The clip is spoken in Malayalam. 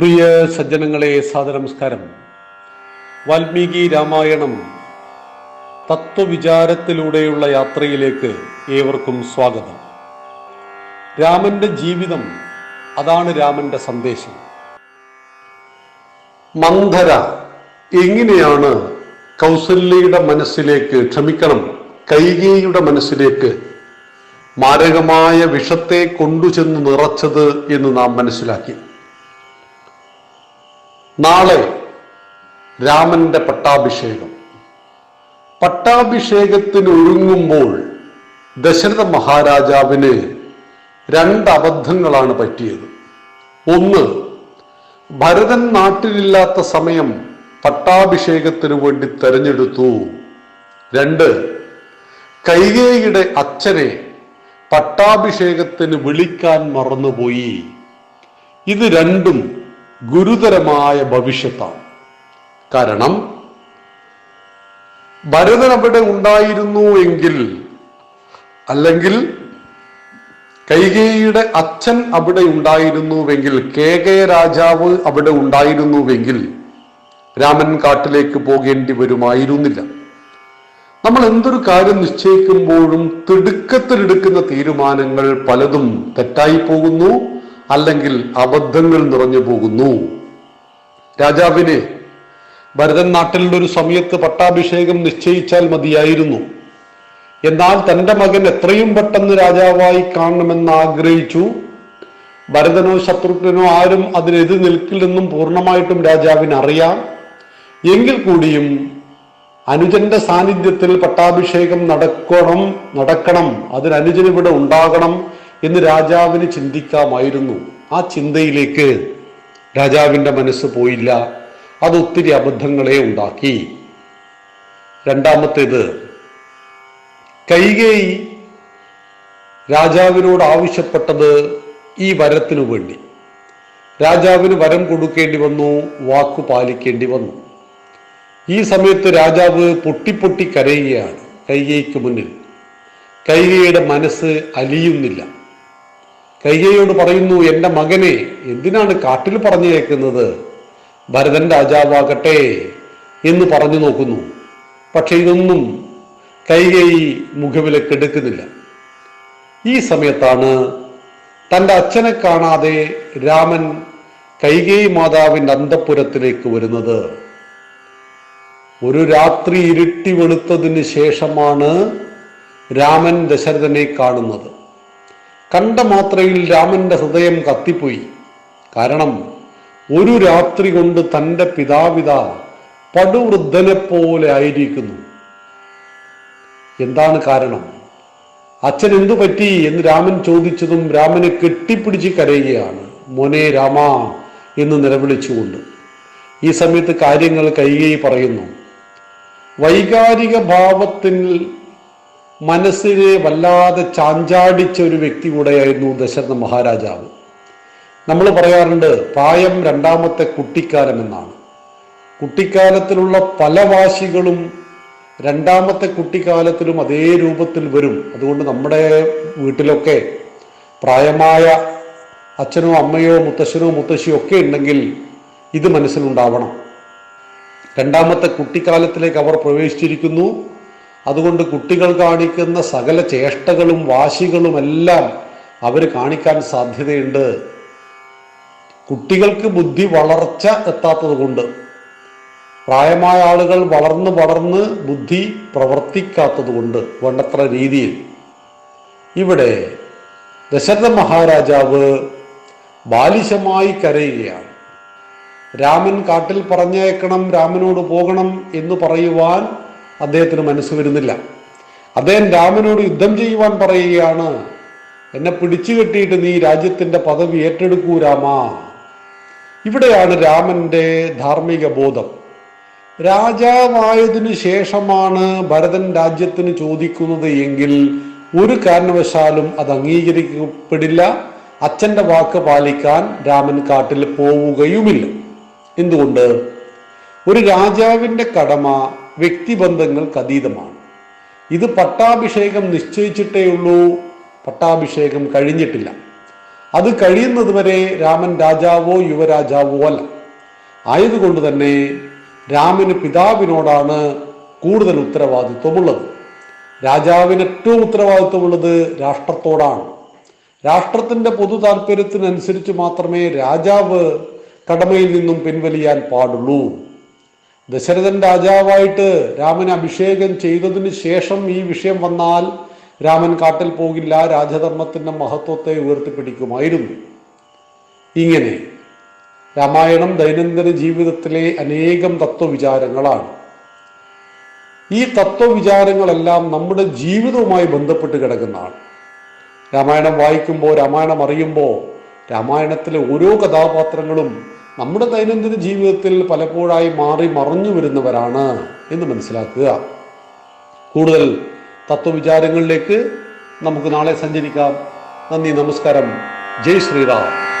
പ്രിയ സജ്ജനങ്ങളെ സാദനമസ്കാരം വാൽമീകി രാമായണം തത്വവിചാരത്തിലൂടെയുള്ള യാത്രയിലേക്ക് ഏവർക്കും സ്വാഗതം. രാമന്റെ ജീവിതം അതാണ് രാമന്റെ സന്ദേശം. മന്ധര എങ്ങനെയാണ് കൗസല്യയുടെ മനസ്സിലേക്ക് ക്ഷമിക്കണം കൈകേയിയുടെ മനസ്സിലേക്ക് മാരകമായ വിഷത്തെ കൊണ്ടുചെന്ന് നിറച്ചത് എന്ന് നാം മനസ്സിലാക്കി. നാളെ രാമന്റെ പട്ടാഭിഷേകം. പട്ടാഭിഷേകത്തിന് ഒരുങ്ങുമ്പോൾ ദശരഥ മഹാരാജാവിന് രണ്ട് അബദ്ധങ്ങളാണ് പറ്റിയത്. ഒന്ന് ഭരതൻ നാട്ടിലില്ലാത്ത സമയം പട്ടാഭിഷേകത്തിനു വേണ്ടി തെരഞ്ഞെടുത്തു. രണ്ട് കൈകേയിയുടെ അച്ഛനെ പട്ടാഭിഷേകത്തിന് വിളിക്കാൻ മറന്നുപോയി. ഇത് രണ്ടും ഗുരുതരമായ ഭവിഷ്യത്താണ്. കാരണം ഭരതൻ അവിടെ ഉണ്ടായിരുന്നു എങ്കിൽ അല്ലെങ്കിൽ കൈകേയിയുടെ അച്ഛൻ അവിടെ ഉണ്ടായിരുന്നുവെങ്കിൽ കെ കെ രാജാവ് അവിടെ ഉണ്ടായിരുന്നുവെങ്കിൽ രാമൻ കാട്ടിലേക്ക് പോകേണ്ടി വരുമായിരുന്നില്ല. നമ്മൾ എന്തൊരു കാര്യം നിശ്ചയിക്കുമ്പോഴും തിടുക്കത്തിലെടുക്കുന്ന തീരുമാനങ്ങൾ പലതും തെറ്റായി പോകുന്നു. അല്ലെങ്കിൽ അബദ്ധങ്ങൾ നിറഞ്ഞു പോകുന്നു. രാജാവിന് ഭരതൻ നാട്ടിലുള്ള ഒരു സമയത്ത് പട്ടാഭിഷേകം നിശ്ചയിച്ചാൽ മതിയായിരുന്നു. എന്നാൽ തന്റെ മകൻ എത്രയും പെട്ടെന്ന് രാജാവായി കാണണമെന്ന് ആഗ്രഹിച്ചു. ഭരതനോ ശത്രുഘ്നനോ ആരും അതിനെതിർ നിൽക്കില്ലെന്നും പൂർണമായിട്ടും രാജാവിന് അറിയാം എങ്കിൽ കൂടിയും അനുജന്റെ സാന്നിധ്യത്തിൽ പട്ടാഭിഷേകം നടക്കണം നടക്കണം. അതിന് അനുജൻ ഇവിടെ ഉണ്ടാകണം. എന്ന് രാജാവിന് ചിന്തിക്കാമായിരുന്നു. ആ ചിന്തയിലേക്ക് രാജാവിന്റെ മനസ്സ് പോയില്ല. അത് ഒത്തിരി അബദ്ധങ്ങളെ ഉണ്ടാക്കി. രണ്ടാമത്തേത് കൈകേയി രാജാവിനോട് ആവശ്യപ്പെട്ടത് ഈ വരത്തിനു വേണ്ടി. രാജാവിന് വരം കൊടുക്കേണ്ടി വന്നു വാക്കു പാലിക്കേണ്ടി വന്നു. ഈ സമയത്ത് രാജാവ് പൊട്ടിപ്പൊട്ടി കരയുകയാണ് കൈകേയിക്ക് മുന്നിൽ. കൈകേയിയുടെ മനസ്സ് അലിയുന്നില്ല. കൈകേയോട് പറയുന്നു എന്റെ മകനെ എന്തിനാണ് കാട്ടിൽ പറഞ്ഞേക്കുന്നത് ഭരതൻ രാജാവാകട്ടെ എന്ന് പറഞ്ഞു നോക്കുന്നു. പക്ഷെ ഇതൊന്നും കൈകൈ മുഖവിലക്കെടുക്കുന്നില്ല ഈ സമയത്താണ് തന്റെ അച്ഛനെ കാണാതെ രാമൻ കൈകേയി മാതാവിന്റെ അന്തപുരത്തിലേക്ക് വരുന്നത്. ഒരു രാത്രി ഇരുട്ടി വെളുത്തതിന് ശേഷമാണ് രാമൻ ദശരഥനെ കാണുന്നത്. കണ്ട മാത്രയിൽ രാമന്റെ ഹൃദയം കത്തിപ്പോയി. കാരണം ഒരു രാത്രി കൊണ്ട് തന്റെ പിതാവിത പടുവൃദ്ധനെ പോലെ ആയിരിക്കുന്നു. എന്താണ് കാരണം? അച്ഛൻ എന്തു പറ്റി എന്ന് രാമൻ ചോദിച്ചതും രാമനെ കെട്ടിപ്പിടിച്ച് കരയുകയാണ്. മോനെ രാമ എന്ന് നിലവിളിച്ചുകൊണ്ട്. ഈ സമയത്ത് കാര്യങ്ങൾ കൈകൈ പറയുന്നു. വൈകാരിക ഭാവത്തിൽ മനസ്സിനെ വല്ലാതെ ചാഞ്ചാടിച്ച ഒരു വ്യക്തി കൂടെയായിരുന്നു ദശരഥ മഹാരാജാവ്. നമ്മൾ പറയാറുണ്ട് പ്രായം രണ്ടാമത്തെ കുട്ടിക്കാലം എന്നാണ്. കുട്ടിക്കാലത്തിലുള്ള പല വാശികളും രണ്ടാമത്തെ കുട്ടിക്കാലത്തിലും അതേ രൂപത്തിൽ വരും. അതുകൊണ്ട് നമ്മുടെ വീട്ടിലൊക്കെ പ്രായമായ അച്ഛനോ അമ്മയോ മുത്തശ്ശനോ മുത്തശ്ശിയോ ഒക്കെ ഉണ്ടെങ്കിൽ ഇത് മനസ്സിലുണ്ടാവണം. രണ്ടാമത്തെ കുട്ടിക്കാലത്തിലേക്ക് അവർ പ്രവേശിച്ചിരിക്കുന്നു. അതുകൊണ്ട് കുട്ടികൾ കാണിക്കുന്ന സകല ചേഷ്ടകളും വാശികളുമെല്ലാം അവർ കാണിക്കാൻ സാധ്യതയുണ്ട്. കുട്ടികൾക്ക് ബുദ്ധി വളർച്ച എത്താത്തത് കൊണ്ട്. പ്രായമായ ആളുകൾ വളർന്ന് വളർന്ന് ബുദ്ധി പ്രവർത്തിക്കാത്തത് കൊണ്ട് വേണ്ടത്ര രീതിയിൽ. ഇവിടെ ദശരഥ മഹാരാജാവ് ബാലിശമായി കരയുകയാണ്. രാമൻ കാട്ടിൽ പറഞ്ഞേക്കണം രാമനോട് പോകണം എന്ന് പറയുവാൻ അദ്ദേഹത്തിന് മനസ്സ് വരുന്നില്ല. അദ്ദേഹം രാമനോട് യുദ്ധം ചെയ്യുവാൻ പറയുകയാണ് എന്നെ പിടിച്ചു കെട്ടിയിട്ട് നീ രാജ്യത്തിന്റെ പദവി ഏറ്റെടുക്കൂ രാമ. ഇവിടെയാണ് രാമന്റെ ധാർമ്മിക ബോധം. രാജാവായതിനു ശേഷമാണ് ഭരതൻ രാജ്യത്തിന് ചോദിക്കുന്നത് എങ്കിൽ ഒരു കാരണവശാലും അത് അംഗീകരിക്കപ്പെടില്ല. അച്ഛന്റെ വാക്ക് പാലിക്കാൻ രാമൻ കാട്ടിൽ പോവുകയുമില്ല. എന്തുകൊണ്ട്? ഒരു രാജാവിന്റെ കടമ വ്യക്തിബന്ധങ്ങൾക്ക് അതീതമാണ്. ഇത് പട്ടാഭിഷേകം നിശ്ചയിച്ചിട്ടേ ഉള്ളൂ. പട്ടാഭിഷേകം കഴിഞ്ഞിട്ടില്ല. അത് കഴിയുന്നതുവരെ രാമൻ രാജാവോ യുവരാജാവോ അല്ല. ആയതുകൊണ്ട് തന്നെ രാമന് പിതാവിനോടാണ് കൂടുതൽ ഉത്തരവാദിത്വമുള്ളത്. രാജാവിന് ഏറ്റവും ഉത്തരവാദിത്വമുള്ളത് രാഷ്ട്രത്തോടാണ്. രാഷ്ട്രത്തിന്റെ പൊതു താല്പര്യത്തിനനുസരിച്ച് മാത്രമേ രാജാവ് കടമയിൽ നിന്നും പിൻവലിയാൻ പാടുള്ളൂ. ദശരഥൻ രാജാവായിട്ട് രാമനെ അഭിഷേകം ചെയ്തതിന് ശേഷം ഈ വിഷയം വന്നാൽ രാമൻ കാട്ടിൽ പോകില്ല രാജധർമ്മത്തിന്റെ മഹത്വത്തെ ഉയർത്തിപ്പിടിക്കുമായിരുന്നു. ഇങ്ങനെ രാമായണം ദൈനംദിന ജീവിതത്തിലെ അനേകം തത്വവിചാരങ്ങളാണ്. ഈ തത്വവിചാരങ്ങളെല്ലാം നമ്മുടെ ജീവിതവുമായി ബന്ധപ്പെട്ട് കിടക്കുന്നതാണ്. രാമായണം വായിക്കുമ്പോൾ രാമായണം അറിയുമ്പോൾ രാമായണത്തിലെ ഓരോ കഥാപാത്രങ്ങളും നമ്മുടെ ദൈനംദിന ജീവിതത്തിൽ പലപ്പോഴായി മാറി മറഞ്ഞു വരുന്നവരാണ് എന്ന് മനസ്സിലാക്കുക. കൂടുതൽ തത്വവിചാരങ്ങളിലേക്ക് നമുക്ക് നാളെ സഞ്ചരിക്കാം. നന്ദി നമസ്കാരം. ജയ് ശ്രീറാം.